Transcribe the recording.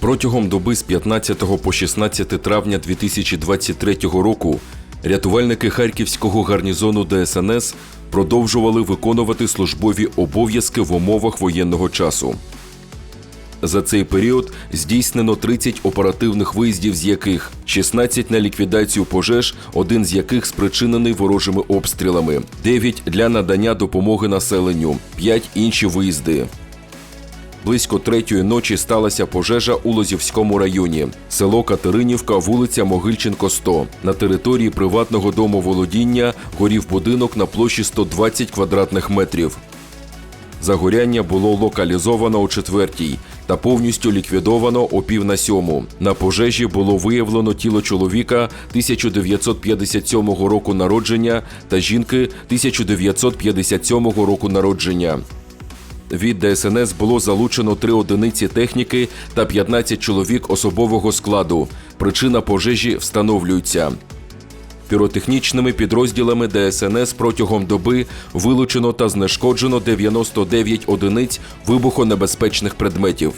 Протягом доби з 15 по 16 травня 2023 року рятувальники Харківського гарнізону ДСНС продовжували виконувати службові обов'язки в умовах воєнного часу. За цей період здійснено 30 оперативних виїздів, з яких 16 на ліквідацію пожеж, один з яких спричинений ворожими обстрілами, 9 для надання допомоги населенню, 5 інші виїзди. Близько третьої ночі сталася пожежа у Лозівському районі. Село Катеринівка, вулиця Могильченко, 100. На території приватного дому володіння горів будинок на площі 120 квадратних метрів. Загоряння було локалізовано о четвертій та повністю ліквідовано о пів на сьому. На пожежі було виявлено тіло чоловіка 1957 року народження та жінки 1957 року народження. Від ДСНС було залучено три одиниці техніки та 15 чоловік особового складу. Причина пожежі встановлюється. Піротехнічними підрозділами ДСНС протягом доби вилучено та знешкоджено 99 одиниць вибухонебезпечних предметів.